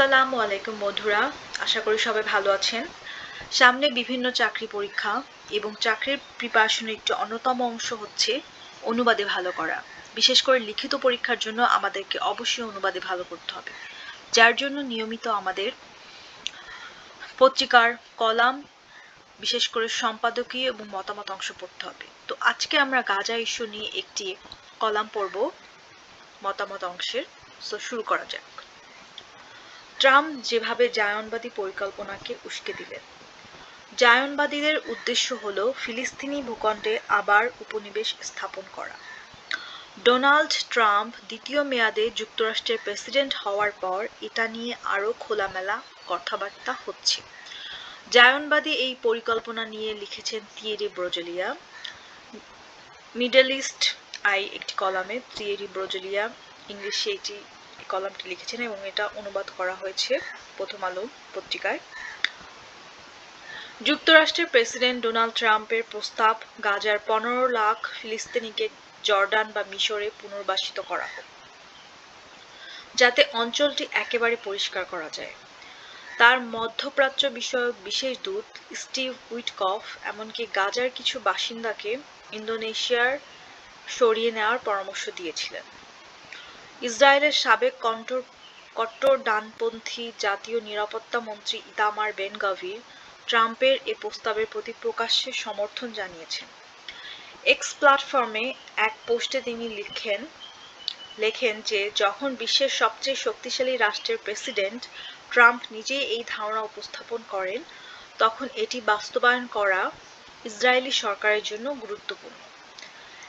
আসসালামু আলাইকুম বন্ধুরা, আশা করি সবাই ভালো আছেন। সামনে বিভিন্ন চাকরি পরীক্ষা এবং চাকরির প্রিপারেশনের একটি অন্যতম অংশ হচ্ছে অনুবাদে ভালো করা। বিশেষ করে লিখিত পরীক্ষার জন্য আমাদেরকে অবশ্যই অনুবাদে ভালো করতে হবে। যার জন্য নিয়মিত আমাদের পত্রিকার কলাম, বিশেষ করে সম্পাদকীয় এবং মতামত অংশ পড়তে হবে। তো আজকে আমরা গাজা ইস্যু নিয়ে একটি কলাম পড়ব মতামত অংশের। তো শুরু করা যাক। ট্রাম্প যেভাবে জায়নবাদী পরিকল্পনাকে উস্কে দিলেন। জায়নবাদীদের উদ্দেশ্য হল ফিলিস্তিনি ভূখণ্ডে আবার উপনিবেশ স্থাপন করা। ডোনাল্ড ট্রাম্প দ্বিতীয় মেয়াদে যুক্তরাষ্ট্রের প্রেসিডেন্ট হওয়ার পর এটা নিয়ে আরও খোলামেলা কথাবার্তা হচ্ছে। জায়নবাদী এই পরিকল্পনা নিয়ে লিখেছেন থিয়েরি ব্রোজেলিয়া। মিডল ইস্ট আই একটি কলামে, থিয়েরি ব্রোজেলিয়া, ইংলিশে এটি কলামটি লিখেছেন এবং এটা অনুবাদ করা হয়েছে প্রথম আলো পত্রিকায়। যুক্তরাষ্ট্রের প্রেসিডেন্ট ডোনাল্ড ট্রাম্পের প্রস্তাব গাজার পনেরো লাখ ফিলিস্তিনিকে জর্ডান বা মিশরে পুনর্বাসিত করা যাতে অঞ্চলটি একেবারে পরিষ্কার করা যায়। তার মধ্যপ্রাচ্য বিষয়ক বিশেষ দূত স্টিভ উইটকফ, এমনকি গাজার কিছু বাসিন্দাকে ইন্দোনেশিয়ার সরিয়ে নেওয়ার পরামর্শ দিয়েছিলেন। ইসরায়েলের সাবেক কন্টর কট্টর ডানপন্থী জাতীয় নিরাপত্তা মন্ত্রী ইতামার বেন গাভির ট্রাম্পের এ প্রস্তাবের প্রতি প্রকাশ্যে সমর্থন জানিয়েছেন। এক্স প্ল্যাটফর্মে এক পোস্টে তিনি লিখেন, লেখেন যে, যখন বিশ্বের সবচেয়ে শক্তিশালী রাষ্ট্রের প্রেসিডেন্ট ট্রাম্প নিজেই এই ধারণা উপস্থাপন করেন, তখন এটি বাস্তবায়ন করা ইসরায়েলি সরকারের জন্য গুরুত্বপূর্ণ।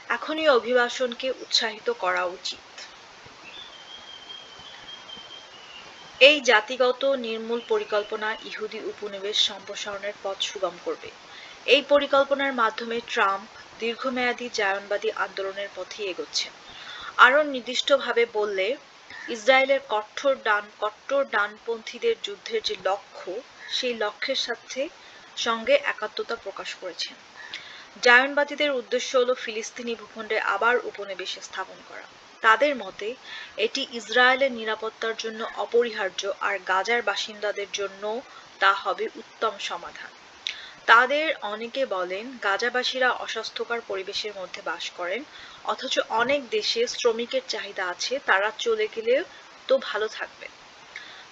এখনই অভিবাসনকে উৎসাহিত করা উচিত। এই জাতিগত নির্মূল পরিকল্পনা ইহুদি উপনিবেশ সম্প্রসারণের পথ সুগম করবে। এই পরিকল্পনার মাধ্যমে ট্রাম্প দীর্ঘমেয়াদী জায়নবাদী আন্দোলনের পথে এগোচ্ছেন আরও নির্দিষ্টভাবে বললে, ইসরায়েলের কঠোর ডান কট্টর ডানপন্থীদের যুদ্ধের যে লক্ষ্য, সেই লক্ষ্যের সাথে সঙ্গে একাত্মতা প্রকাশ করেছেন জায়নবাদীদের উদ্দেশ্য হল ফিলিস্তিনি ভূখণ্ডে আবার উপনিবেশ স্থাপন করা। তাদের মতে, এটি ইসরায়েলের নিরাপত্তার জন্য অপরিহার্য আর গাজার বাসিন্দাদের জন্য তা হবে উত্তম সমাধান। তাদের অনেকে বলেন, গাজাবাসীরা অস্বাস্থ্যকর পরিবেশের মধ্যে বাস করেন, অথচ অনেক দেশে শ্রমিকের চাহিদা আছে, তারা চলে গেলে তো ভালো থাকবে।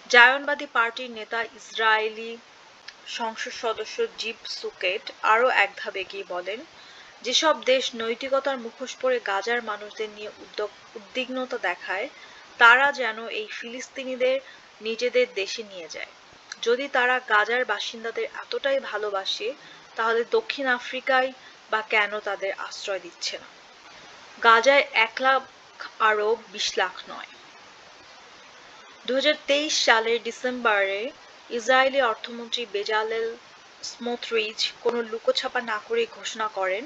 জায়নবাদী পার্টির নেতা ইসরায়েলি সংসদ সদস্য জিপ সুকেট আরও এক ধাপ এগিয়ে বলেন যেসব দেশ নৈতিকতার মুখোশ পরে গাজার মানুষদের নিয়ে উদ্যোগ উদ্বিগ্নতা দেখায়, তারা যেন এই ফিলিস্তিনিদের নিজেদের দেশে নিয়ে যায়। যদি তারা গাজার বাসিন্দাদের এতটাই ভালোবাসে, তাহলে দক্ষিণ আফ্রিকায় বা কেন তাদের আশ্রয় দিচ্ছে না? গাজায় এক লাখ আরও বিশ লাখ নয়। দু সালের ডিসেম্বরে ইসরায়েলি অর্থমন্ত্রী বেজালেল স্মোথরিজ কোনো লুকোছাপা না করে ঘোষণা করেন,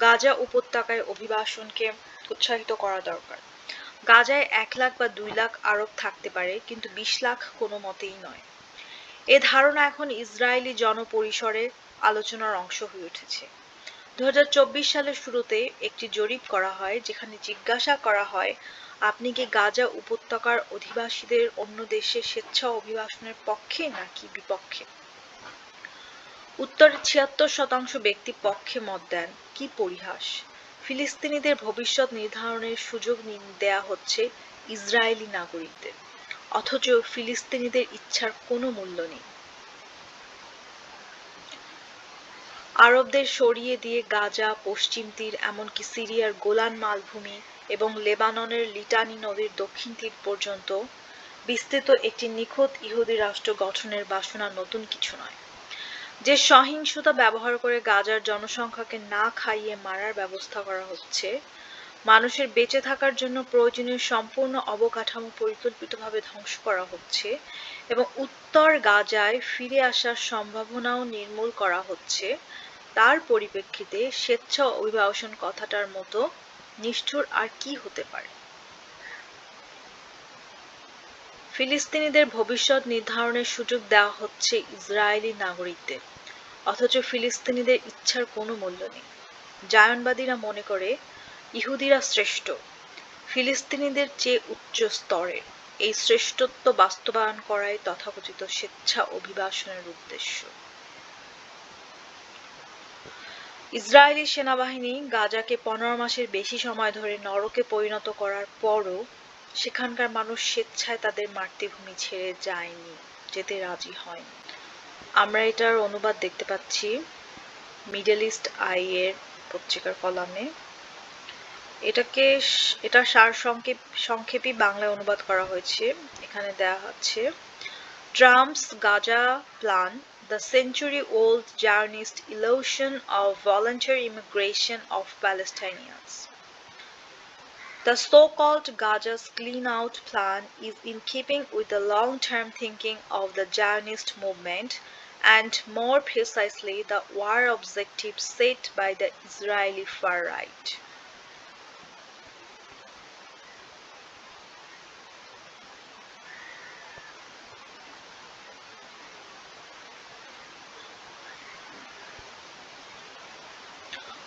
গাজা উপত্যকায় অভিবাসনকে উৎসাহিত করা দরকার। গাজায় এক লাখ বা দুই লাখ আরব থাকতে পারে, কিন্তু বিশ লাখ কোনো মতেই নয়। এ ধারণা এখন ইসরায়েলি জনপরিসরে আলোচনার অংশ হয়ে উঠেছে। দু হাজার চব্বিশ সালের শুরুতে একটি জরিপ করা হয়, যেখানে জিজ্ঞাসা করা হয়, আপনি কি গাজা উপত্যকার অধিবাসীদের অন্য দেশে স্বেচ্ছা অভিবাসনের পক্ষে নাকি বিপক্ষে? উত্তরে ছিয়াত্তর শতাংশ ব্যক্তি পক্ষে মত দেন। কি পরিহাস? ফিলিস্তিনিদের ভবিষ্যৎ নির্ধারণের সুযোগ দেয়া হচ্ছে ইসরায়েলি নাগরিকদের। অথচ ফিলিস্তিনিদের ইচ্ছার কোনো মূল্য নেই। আরবদের সরিয়ে দিয়ে গাজা, পশ্চিম তীর, এমনকি সিরিয়ার গোলান মালভূমি এবং লেবাননের লিটানি নদীর দক্ষিণ তীর পর্যন্ত বিস্তৃত একটি নিখুঁত ইহুদি রাষ্ট্র গঠনের বাসনা নতুন কিছু নয়। যে সহিংসতা ব্যবহার করে গাজার জনসংখ্যাকে না খাইয়ে মারার ব্যবস্থা করা হচ্ছে, মানুষের বেঁচে থাকার জন্য প্রয়োজনীয় সম্পূর্ণ অবকাঠামো পরিকল্পিতভাবে ধ্বংস করা হচ্ছে এবং উত্তর গাজায় ফিরে আসার সম্ভাবনাও নির্মূল করা হচ্ছে। তার পরিপ্রেক্ষিতে স্বেচ্ছা অভিবাসন কথাটার মতো নিষ্ঠুর আর কি হতে পারে? ফিলিস্তিনিদের ভবিষ্যৎ নির্ধারণের সুযোগ দেওয়া হচ্ছে ইসরায়েলি নাগরিকদের। অথচ ফিলিস্তিনিদের ইচ্ছার কোনো মূল্য নেই। জায়নবাদীরা মনে করে, ইহুদিরা শ্রেষ্ঠ। ফিলিস্তিনিদের চেয়ে উচ্চ স্তরের এই শ্রেষ্ঠত্ব বাস্তবায়ন করাই তথাকথিত স্বেচ্ছা অভিবাসনের উদ্দেশ্য। ইসরায়েলি সেনাবাহিনী গাজাকে পনেরো মাসের বেশি সময় ধরে নরকে পরিণত করার পরও সেখানকার মানুষ স্বেচ্ছায় তাদের মাতৃভূমি ছেড়ে যায়নি, যেতে রাজি হয়নি। আমরা এটার অনুবাদ দেখতে পাচ্ছি মিডল ইস্ট আই এর পত্রিকার কলামে। এটাকে এটা সার সংক্ষেপ, সংক্ষেপই বাংলায় অনুবাদ করা হয়েছে। এখানে দেয়া হচ্ছে Trump's Gaza plan the century old Zionist illusion of voluntary emigration of Palestinians the so called Gaza's clean out plan is in keeping with the long term thinking of the Zionist movement and more precisely the war objective set by the Israeli far right.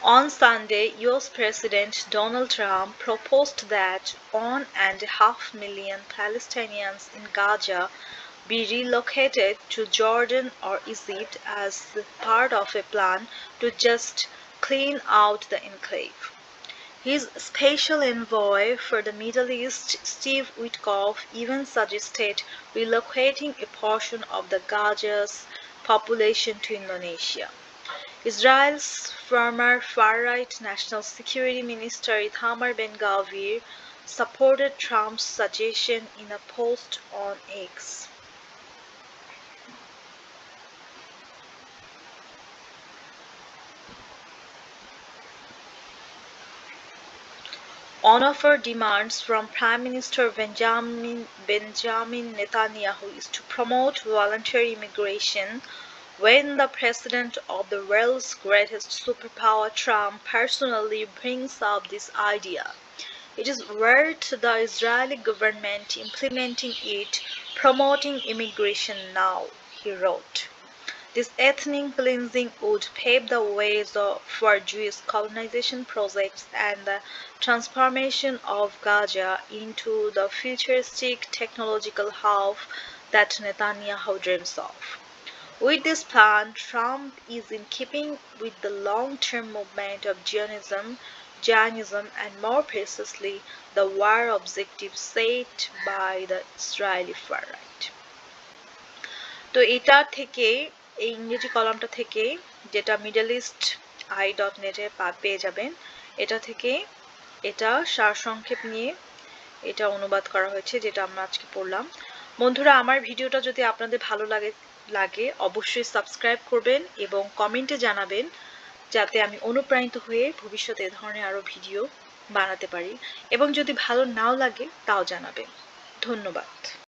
On Sunday, US President Donald Trump proposed that one and a half million Palestinians in Gaza be relocated to Jordan or Egypt as part of a plan to just clean out the enclave. His special envoy for the Middle East, Steve Witkoff, even suggested relocating a portion of the Gaza's population to Indonesia. Israel's former far-right National Security Minister Itamar Ben-Gavir supported Trump's suggestion in a post on X. One of our demands from Prime Minister Benjamin, Benjamin Netanyahu is to promote voluntary immigration when the president of the world's greatest superpower, Trump, personally brings up this idea. It is worth the Israeli government implementing it, promoting immigration now, he wrote. This ethnic cleansing would pave the way for Jewish colonization projects and the transformation of Gaza into the futuristic technological hub that Netanyahu dreams of. With this plan, Trump is in keeping with the long-term movement of Zionism, Zionism and more precisely the war objective set by the Israeli far right. তো এটা থেকে এই ইংরেজি কলামটা থেকে যেটা middle East I dot নেটে পেয়ে যাবেন। এটা থেকে এটা সারসংক্ষেপ নিয়ে এটা অনুবাদ করা হয়েছে, যেটা আমরা আজকে পড়লাম। বন্ধুরা, আমার ভিডিওটা যদি আপনাদের ভালো লাগে লাগে অবশ্যই সাবস্ক্রাইব করবেন এবং কমেন্টে জানাবেন যাতে আমি অনুপ্রাণিত হয়ে ভবিষ্যতে এ ধরনের আরও ভিডিও বানাতে পারি। এবং যদি ভালো নাও লাগে, তাও জানাবেন। ধন্যবাদ।